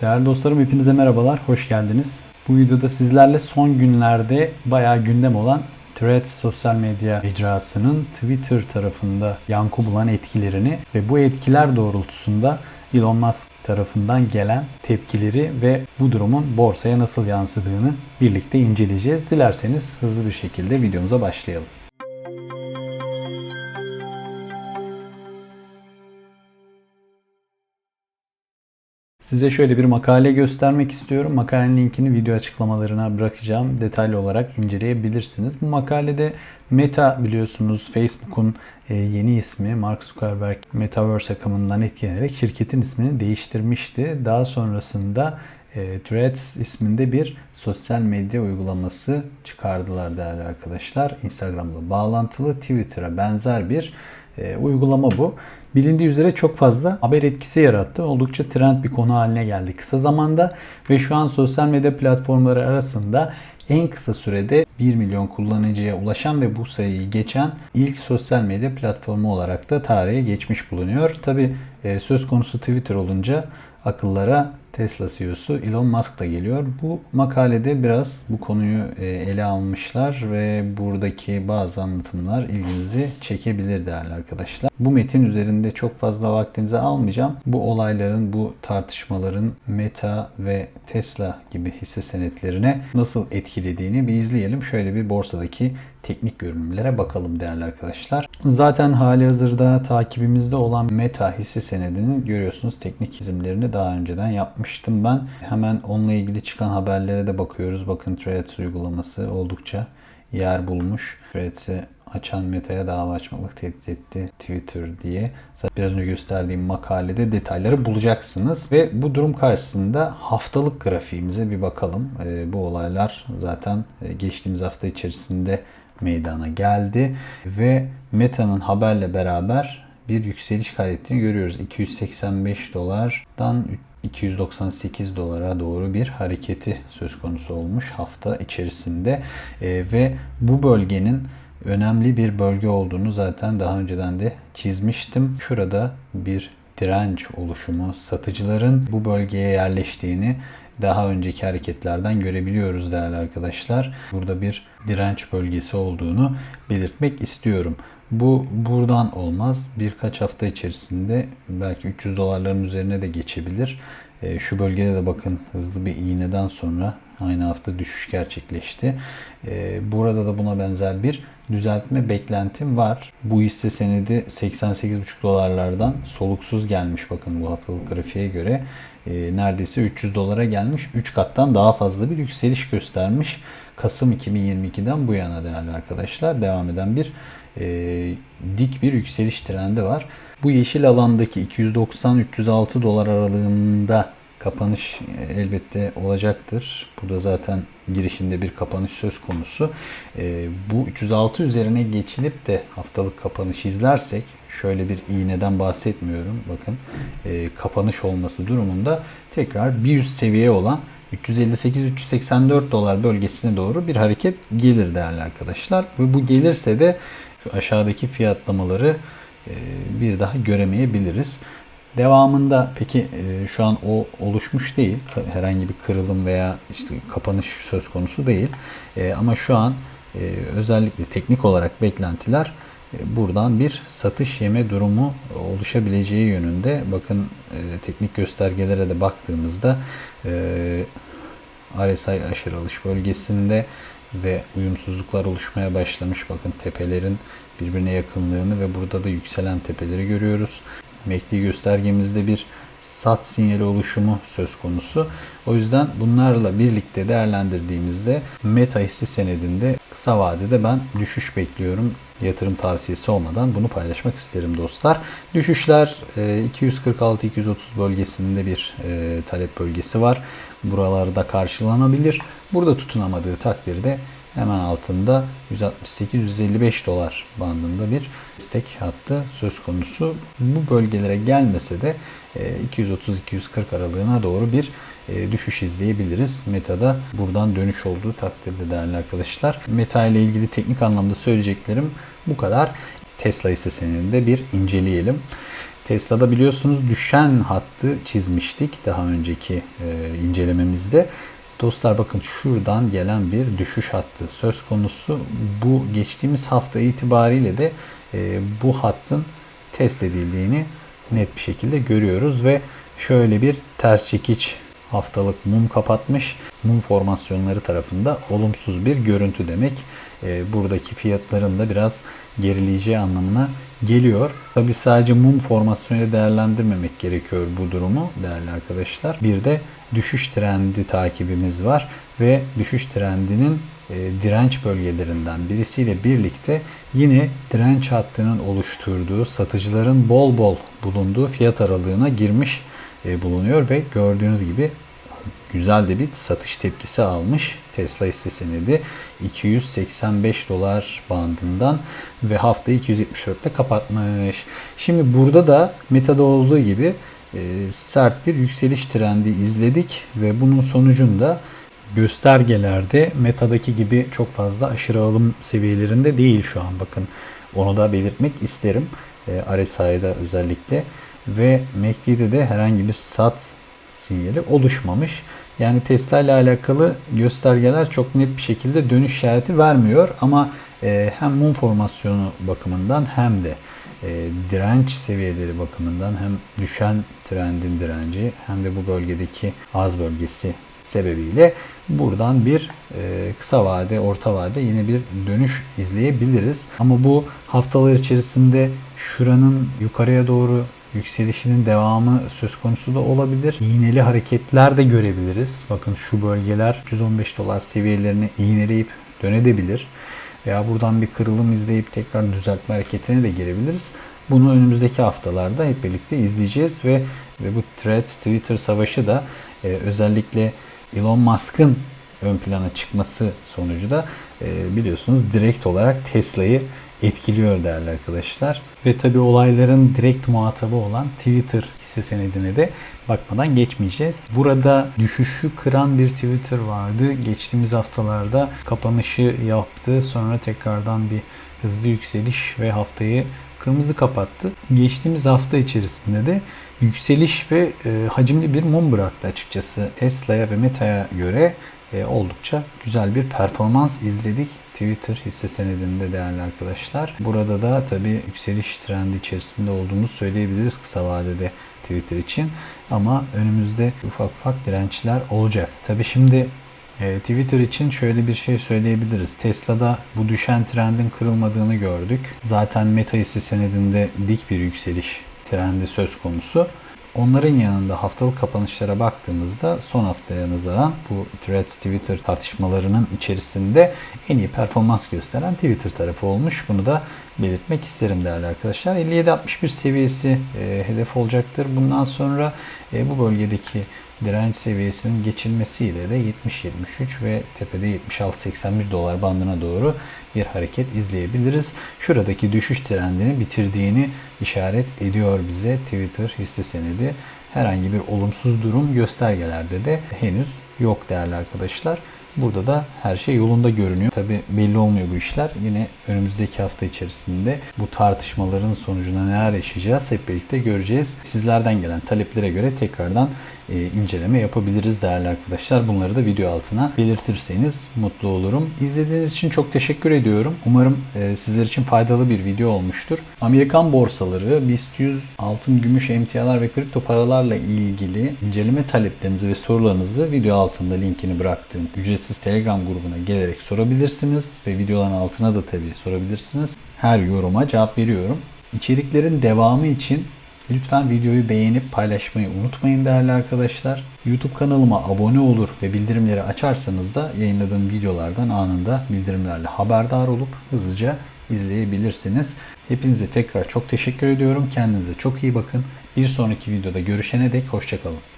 Değerli dostlarım hepinize merhabalar, hoş geldiniz. Bu videoda sizlerle son günlerde bayağı gündem olan Threads sosyal medya icrasının Twitter tarafında yankı bulan etkilerini ve bu etkiler doğrultusunda Elon Musk tarafından gelen tepkileri ve bu durumun borsaya nasıl yansıdığını birlikte inceleyeceğiz. Dilerseniz hızlı bir şekilde videomuza başlayalım. Size şöyle bir makale göstermek istiyorum. Makalenin linkini video açıklamalarına bırakacağım. Detaylı olarak inceleyebilirsiniz. Bu makalede Meta biliyorsunuz Facebook'un e, yeni ismi Mark Zuckerberg Metaverse akımından etkilenerek şirketin ismini değiştirmişti. Daha sonrasında e, Threads isminde bir sosyal medya uygulaması çıkardılar değerli arkadaşlar. Instagram'la bağlantılı Twitter'a benzer bir e, uygulama bu. Bilindiği üzere çok fazla haber etkisi yarattı. Oldukça trend bir konu haline geldi kısa zamanda ve şu an sosyal medya platformları arasında en kısa sürede 1 milyon kullanıcıya ulaşan ve bu sayıyı geçen ilk sosyal medya platformu olarak da tarihe geçmiş bulunuyor. Tabi söz konusu Twitter olunca akıllara Tesla CEO'su Elon Musk da geliyor. Bu makalede biraz bu konuyu e, ele almışlar ve buradaki bazı anlatımlar ilginizi çekebilir değerli arkadaşlar. Bu metin üzerinde çok fazla vaktinizi almayacağım. Bu olayların, bu tartışmaların Meta ve Tesla gibi hisse senetlerine nasıl etkilediğini bir izleyelim. Şöyle bir borsadaki teknik görünümlere bakalım değerli arkadaşlar. Zaten hali hazırda takibimizde olan Meta hisse senedinin görüyorsunuz teknik çizimlerini daha önceden yapmıştım ben. Hemen onunla ilgili çıkan haberlere de bakıyoruz. Bakın Threads uygulaması oldukça yer bulmuş. Threads'i açan Meta'ya dava açmalık tehdit etti Twitter diye. Zaten biraz önce gösterdiğim makalede detayları bulacaksınız. Ve bu durum karşısında haftalık grafiğimize bir bakalım. E, bu olaylar zaten e, geçtiğimiz hafta içerisinde meydana geldi ve Meta'nın haberle beraber bir yükseliş kaydettiğini görüyoruz. 285 dolardan 298 dolara doğru bir hareketi söz konusu olmuş hafta içerisinde e, ve bu bölgenin önemli bir bölge olduğunu zaten daha önceden de çizmiştim. Şurada bir direnç oluşumu, satıcıların bu bölgeye yerleştiğini daha önceki hareketlerden görebiliyoruz değerli arkadaşlar. Burada bir direnç bölgesi olduğunu belirtmek istiyorum. Bu buradan olmaz. Birkaç hafta içerisinde belki 300 dolarların üzerine de geçebilir. E, şu bölgede de bakın hızlı bir iğneden sonra aynı hafta düşüş gerçekleşti. E, burada da buna benzer bir düzeltme beklentim var. Bu hisse senedi 88,5 dolarlardan soluksuz gelmiş bakın bu haftalık grafiğe göre. E, neredeyse 300 dolara gelmiş. 3 kattan daha fazla bir yükseliş göstermiş. Kasım 2022'den bu yana değerli arkadaşlar devam eden bir e, dik bir yükseliş trendi var. Bu yeşil alandaki 290-306 dolar aralığında kapanış elbette olacaktır. Burada zaten girişinde bir kapanış söz konusu. E, bu 306 üzerine geçilip de haftalık kapanış izlersek şöyle bir iğneden bahsetmiyorum. Bakın e, kapanış olması durumunda tekrar bir üst seviye olan 358-384 dolar bölgesine doğru bir hareket gelir değerli arkadaşlar. Ve bu gelirse de şu aşağıdaki fiyatlamaları e, bir daha göremeyebiliriz. Devamında peki e, şu an o oluşmuş değil. Herhangi bir kırılım veya işte kapanış söz konusu değil. E, ama şu an e, özellikle teknik olarak beklentiler buradan bir satış yeme durumu oluşabileceği yönünde. Bakın e, teknik göstergelere de baktığımızda e, RSI aşırı alış bölgesinde ve uyumsuzluklar oluşmaya başlamış. Bakın tepelerin birbirine yakınlığını ve burada da yükselen tepeleri görüyoruz. MACD göstergemizde bir sat sinyali oluşumu söz konusu. O yüzden bunlarla birlikte değerlendirdiğimizde Meta hisse senedinde kısa vadede ben düşüş bekliyorum. Yatırım tavsiyesi olmadan bunu paylaşmak isterim dostlar. Düşüşler 246-230 bölgesinde bir e, talep bölgesi var. Buralarda karşılanabilir. Burada tutunamadığı takdirde hemen altında 168-155 dolar bandında bir istek hattı söz konusu. Bu bölgelere gelmese de 230-240 aralığına doğru bir e, düşüş izleyebiliriz. Meta'da buradan dönüş olduğu takdirde değerli arkadaşlar. Meta ile ilgili teknik anlamda söyleyeceklerim bu kadar. Tesla hisse senedinde bir inceleyelim. Tesla'da biliyorsunuz düşen hattı çizmiştik daha önceki e, incelememizde. Dostlar bakın şuradan gelen bir düşüş hattı söz konusu. Bu geçtiğimiz hafta itibariyle de e, bu hattın test edildiğini net bir şekilde görüyoruz ve şöyle bir ters çekiç haftalık mum kapatmış. Mum formasyonları tarafında olumsuz bir görüntü demek. E, buradaki fiyatların da biraz gerileyeceği anlamına geliyor. Tabi sadece mum formasyonuyla değerlendirmemek gerekiyor bu durumu değerli arkadaşlar. Bir de düşüş trendi takibimiz var ve düşüş trendinin e, direnç bölgelerinden birisiyle birlikte yine direnç hattının oluşturduğu satıcıların bol bol bulunduğu fiyat aralığına girmiş e, bulunuyor ve gördüğünüz gibi güzel de bir satış tepkisi almış. Tesla hisse senedi 285 dolar bandından ve haftayı 274'te kapatmış. Şimdi burada da Meta'da olduğu gibi e, sert bir yükseliş trendi izledik ve bunun sonucunda göstergelerde Meta'daki gibi çok fazla aşırı alım seviyelerinde değil şu an bakın. Onu da belirtmek isterim. E, RSI'da özellikle ve MACD'de de herhangi bir sat sinyali oluşmamış. Yani Tesla ile alakalı göstergeler çok net bir şekilde dönüş işareti vermiyor ama e, hem mum formasyonu bakımından hem de e, direnç seviyeleri bakımından hem düşen trendin direnci hem de bu bölgedeki az bölgesi sebebiyle buradan bir e, kısa vade, orta vade yine bir dönüş izleyebiliriz. Ama bu haftalar içerisinde şuranın yukarıya doğru yükselişinin devamı söz konusu da olabilir. İğneli hareketler de görebiliriz. Bakın şu bölgeler 115 dolar seviyelerini iğneleyip dönebilir. Veya buradan bir kırılım izleyip tekrar düzeltme hareketine de girebiliriz. Bunu önümüzdeki haftalarda hep birlikte izleyeceğiz ve ve bu Threads Twitter savaşı da e, özellikle Elon Musk'ın ön plana çıkması sonucu da e, biliyorsunuz direkt olarak Tesla'yı etkiliyor değerli arkadaşlar. Ve tabi olayların direkt muhatabı olan Twitter hisse senedine de bakmadan geçmeyeceğiz. Burada düşüşü kıran bir Twitter vardı. Geçtiğimiz haftalarda kapanışı yaptı. Sonra tekrardan bir hızlı yükseliş ve haftayı kırmızı kapattı. Geçtiğimiz hafta içerisinde de yükseliş ve e, hacimli bir mum bıraktı açıkçası. Tesla'ya ve Meta'ya göre e, oldukça güzel bir performans izledik. Twitter hisse senedinde değerli arkadaşlar. Burada da tabi yükseliş trendi içerisinde olduğumuzu söyleyebiliriz kısa vadede Twitter için. Ama önümüzde ufak ufak dirençler olacak. Tabi şimdi e, Twitter için şöyle bir şey söyleyebiliriz. Tesla'da bu düşen trendin kırılmadığını gördük. Zaten Meta hisse senedinde dik bir yükseliş trendi söz konusu. Onların yanında haftalık kapanışlara baktığımızda son haftaya nazaran bu Threads Twitter tartışmalarının içerisinde en iyi performans gösteren Twitter tarafı olmuş. Bunu da belirtmek isterim değerli arkadaşlar. 57-61 seviyesi e, hedef olacaktır. Bundan sonra e, bu bölgedeki direnç seviyesinin geçilmesiyle de 70-73 ve tepede 76-81 dolar bandına doğru bir hareket izleyebiliriz. Şuradaki düşüş trendini bitirdiğini işaret ediyor bize Twitter hisse senedi. Herhangi bir olumsuz durum göstergelerde de henüz yok değerli arkadaşlar. Burada da her şey yolunda görünüyor. Tabi belli olmuyor bu işler. Yine önümüzdeki hafta içerisinde bu tartışmaların sonucunda neler yaşayacağız hep birlikte göreceğiz. Sizlerden gelen taleplere göre tekrardan e, inceleme yapabiliriz değerli arkadaşlar. Bunları da video altına belirtirseniz mutlu olurum. İzlediğiniz için çok teşekkür ediyorum. Umarım e, sizler için faydalı bir video olmuştur. Amerikan borsaları, BIST 100, altın, gümüş, emtialar ve kripto paralarla ilgili inceleme taleplerinizi ve sorularınızı video altında linkini bıraktığım ücretsiz Telegram grubuna gelerek sorabilirsiniz. Ve videoların altına da tabii sorabilirsiniz. Her yoruma cevap veriyorum. İçeriklerin devamı için Lütfen videoyu beğenip paylaşmayı unutmayın değerli arkadaşlar. YouTube kanalıma abone olur ve bildirimleri açarsanız da yayınladığım videolardan anında bildirimlerle haberdar olup hızlıca izleyebilirsiniz. Hepinize tekrar çok teşekkür ediyorum. Kendinize çok iyi bakın. Bir sonraki videoda görüşene dek hoşçakalın.